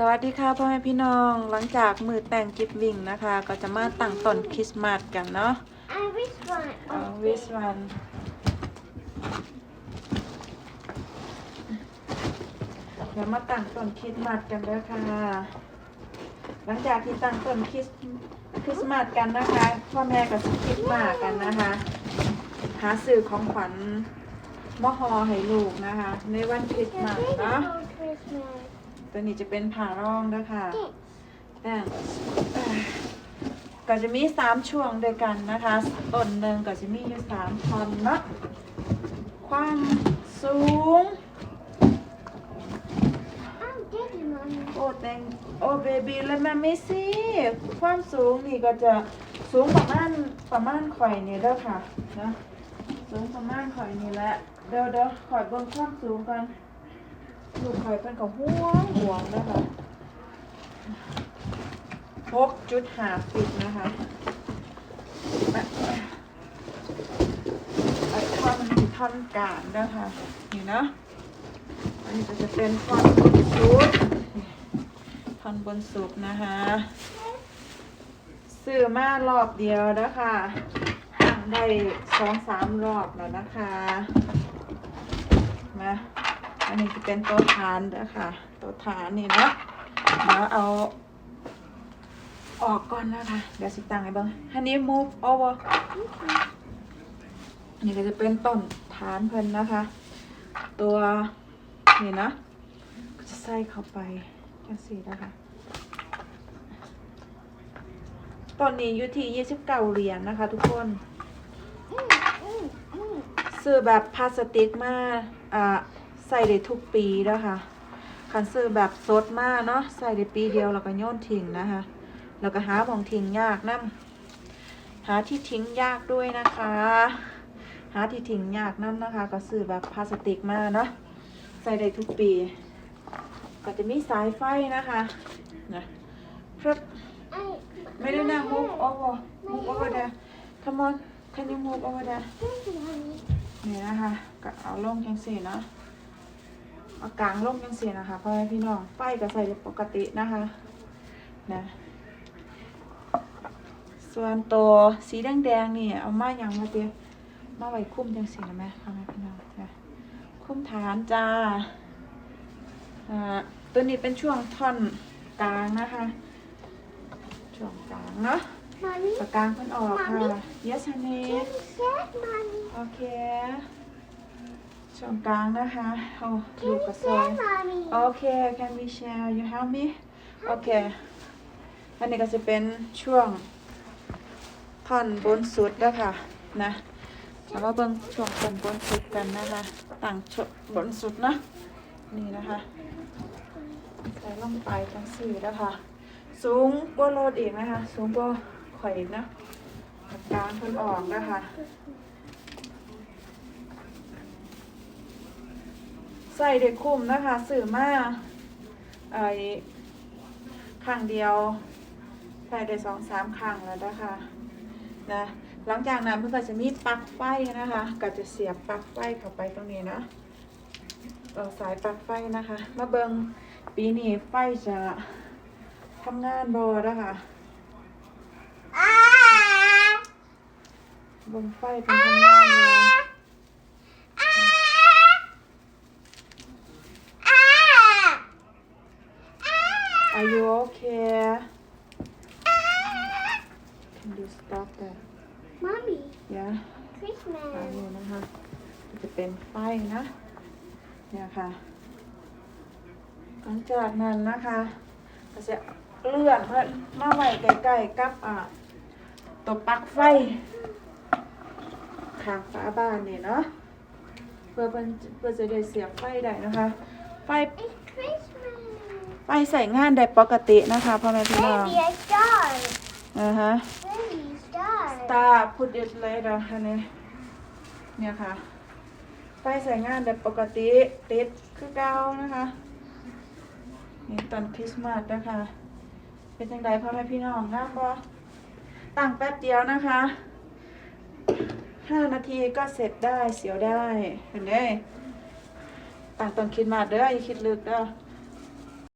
สวัสดีค่ะพ่อแม่พี่น้องหลังจากมือแต่งกิฟวิ่งนะคะ ก็จะมาตั้งต้นคริสต์มาสกันเนาะ I wish one. เอาวิสวันเดี๋ยวมาตั้งต้นคริสต์มาสกันเด้อค่ะ หลังจากที่ตั้งต้นคริสต์คริสต์มาสกันนะคะพ่อแม่ก็จะคิดมากันนะคะ หาสื่อของขวัญมอฮอให้ลูกนะคะ ในวันคริสต์มาส This เนาะ is Christmas. ตัวนี้จะเป็นผ่ารองนะคะ Thanks. แต่ก็จะมีสามช่วงด้วยกันนะคะต้นหนึ่งก็จะมีอยู่สามท่อนเนาะความสูง I'm Daddy, Mommy. โอ้แตงโอ้เบบีแล้วมันไม่สิความสูงนี่ก็จะสูงประมาณประมาณข่อยนี่เด้อค่ะนะสูงประมาณข่อยนี่แหละเดี๋ยวเดี๋ยวข่อยเบิ่งความสูงกัน ลูกข่อยเป็นกับห่วงห่วงนะคะหกจุดหาฟิตนะคะไอ้ท่อนมีท่อนกางนะคะนี่นะอันนี้จะเป็นท่อนบนสุดท่อนบนสุดนะคะซื้อมารอบเดียวนะคะตั้งได้สองสามรอบแล้วนะคะมา อันนี้จะเป็นตัวฐานนะคะตัวฐานนี่เนาะเดี๋ยวเอา ออกก่อนนะคะเดี๋ยวสิตังให้เบ้างอันนี้ move over อันนี้ก็จะเป็นต้นฐานเพิ่นนะคะ ตัวนี่นะก็จะใส่เข้าไปจังสี่นะคะตอนนี้อยู่ที่ 29 เหรียญนะคะ ทุกคน ซื้อแบบพลาสติกมาอ่า ใส่ได้ทุกปีนะคะคันซื้อแบบสดมากเนาะใส่ได้ปีเดียวแล้วก็โยนทิ้งนะคะแล้วก็หาหมองทิ้งยากนํหาที่ทิ้งยากด้วยนะคะ หาที่ทิ้งยากนํนะคะ ก็ซื้อแบบพลาสติกมาเนาะใส่ได้ทุกปี ก็จะมีสายไฟนะคะนะครับไม่ได้นะ my move hair. over move over there come on can you move over there Thank you, Mommy. นี่นะคะก็เอาลงจังสีเนาะ เอากลางลงจังสีนะคะพ่อแม่พี่น้องไฟก็ใส่ได้ปกตินะคะนะส่วนตัวสีแดงๆนี่เอามาอย่างมาเตียมาไว้คุ้มจังสีนะแม่พ่อแม่พี่น้องนะคุ้มฐานจ้าอ่าตัวนี้เป็นช่วงท่อนกลางนะคะช่วงกลางเนาะ Mommy, ปากกลางเพิ่นออกค่ะ Mommy? yes honey can you set, Mommy? โอเค ช่วงกลางนะคะโอ้ Can ลู you กกระซอย set, Mommy? โอเค can we share you help me โอเค อันนี้ก็จะเป็นช่วงท่อนบนสุดแล้วค่ะนะแล้วมาเบิ่งช่วงท่อนบนสุดกันนะคะต่างช่วงบนสุดนะนี่นะคะใส่ลงไปจังสี่แล้วค่ะสูงกว่าโลดอีกนะคะ สูงกว่าข่อยอีกนะปากกลางเพิ่นออกนะคะ ใส่เด็กคุ้มนะคะสื่อมาไอ้ข้างเดียวใส่ได้สองสามครั้งแล้วนะคะนะหลังจากนั้นเพื่อนก็จะมีปลั๊กไฟนะคะ ก็จะเสียบปลั๊กไฟเข้าไปตรงนี้นะต่อสายปลั๊กไฟนะคะ มาเบิงปีนี้ไฟจะทำงานบอนะคะ Ah! เบิงไฟเป็นทำงานเลย Can you stop that Mommy, Yeah ไฟ Christmas. อยู่นะคะจะเป็นไฟนะ เนี่ยค่ะ หลังจากนั้นนะคะ ก็จะเลื่อนเพื่อมาไว้ใกล้ๆกับอ่าตัวปลั๊กไฟข้างฝาบ้านนี่เนาะเพื่อเพิ่นเพื่อจะได้เสียบไฟได้นะคะ ไฟ It's Christmas. ไฟใส่งานได้ปกตินะคะพ่อแม่พี่น้อง Baby, a star. นะฮะ Baby, star. Star put it later ฮะเนี่ยเนี่ยค่ะไฟใส่งานแบบปกติติดคือเก่านะคะนี่ตอนคริสต์มาสนะคะเป็นจังไดพ่อแม่พี่น้องงามบ่ตั้งแป๊บเดียวนะคะห้านาทีก็เสร็จได้เสียวได้เห็นไหมตั้งตอนคริสต์มาสเด้ออย่าคิดลึกเด้อ